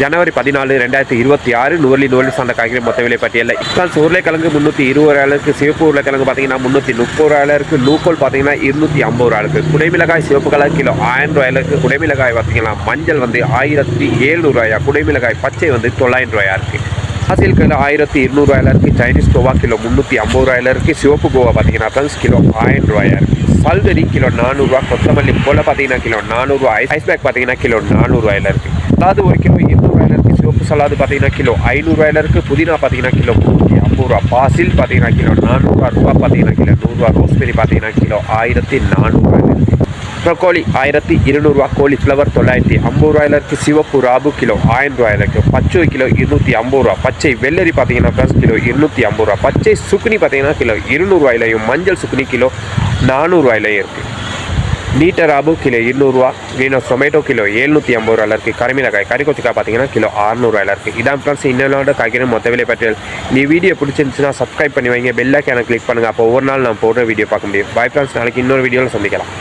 ஜனவரி பதினாலு ரெண்டாயிரத்தி இருபத்தி ஆறு நூறு நூறு சார்ந்த காய்கறி மொத்த விலை பட்டியலில் இக்கான்ஸ் உருளைக்கிழங்கு முந்நூற்றி இருபது ரூபாய்க்கு சிவப்பு உருளைக்கிழங்கு பார்த்தீங்கன்னா முந்நூற்றி முப்பது ரூபாயிலிருக்கு நூக்கோல் பார்த்தீங்கன்னா இருநூற்றி ஐம்பது ரூபாய்க்கு குடைமிளகாய் சிவப்பு கலர் கிலோ ஆயிரம் இருக்குது குடைமிளகாய் பார்த்தீங்கன்னா மஞ்சள் வந்து ஆயிரத்தி ஏழ்நூறுவாயா குடைமிளகாய் பச்சை வந்து தொள்ளாயிரம் ரூபாயா இருக்குது ஆசியல் கிலோ ஆயிரத்தி இருநூறுவாயில இருக்குது சைனீஸ் கோவா கிலோ முந்நூற்றி ஐம்பது ரூபாயில இருக்குது சிவப்பு கோவா பார்த்தீங்கன்னா ஃப்ரெண்ட்ஸ் கிலோ ஆயிரம் ரூபாயா இருக்குது சல்கரி கிலோ நானூறுரூவா கொத்தமல்லி போல் பார்த்தீங்கன்னா கிலோ நானூறுரூவா ஐஸ் பேக் பார்த்தீங்கன்னா கிலோ நானூறுரூவாயில இருக்குது சலாது ஒரு கிலோ எண்ணூறுவாயில் இருக்குது சிவப்பு சலாது பார்த்தீங்கன்னா கிலோ ஐநூறுவாயில் இருக்குது புதினா பார்த்தீங்கன்னா கிலோ முந்நூற்றி ஐம்பது ரூபா. பாசில் பார்த்தீங்கன்னா கிலோ நானூறுரூவா ரூபா. பார்த்தீங்கன்னா கிலோ நூறுரூவா ரோஸ்பெரி பார்த்தீங்கன்னா கிலோ ஆயிரத்தி நானூறுரூவாயில இருக்குது ப்ரொக்கோலி ஆயிரத்தி இருநூறுவா கோலிஃப்ளவர் தொள்ளாயிரத்தி ஐம்பது ரூபாயில் இருக்குது சிவப்பு ராபு கிலோ ஆயிரம் ரூபாயில் இருக்குது பச்சை கிலோ இருநூற்றி ஐம்பது ரூபா. பச்சை வெள்ளரி பார்த்தீங்கன்னா ப்ளஸ் கிலோ இருநூற்றி ஐம்பது ரூபா. பச்சை சுக்குனி பார்த்தீங்கன்னா கிலோ இருநூறுவாயிலையும் மஞ்சள் சுக்குனி கிலோ நானூறுவாயிலையும் இருக்குது லீட்டர் ராபு. கிலோ இருநூறுவா கிரீனோஸ் டொமேட்டோ கிலோ எழுநூற்றி ஐம்பது ரூபாயில் இருக்குது கரிமிளகாய் கறிக்கொச்சிக்காய் பார்த்தீங்கன்னா கிலோ அறுநூறுவாயில் இருக்குது இதான் ஃப்ரெண்ட்ஸ் இன்னொரு காய்கறி மொத்த விலை பட்டியல். நீ வீடியோ பிடிச்சிருந்துச்சுன்னா சப்ஸ்கிரைப் பண்ணி வைங்க. பெல்லைக்கான கிளிக் பண்ணுங்கள் அப்போ ஒவ்வொரு நாள் நான் போடுற வீடியோ பார்க்க முடியும். பை ஃப்ரெண்ட்ஸ் நாளைக்கு இன்னொரு வீடியோவில் சந்திக்கலாம்.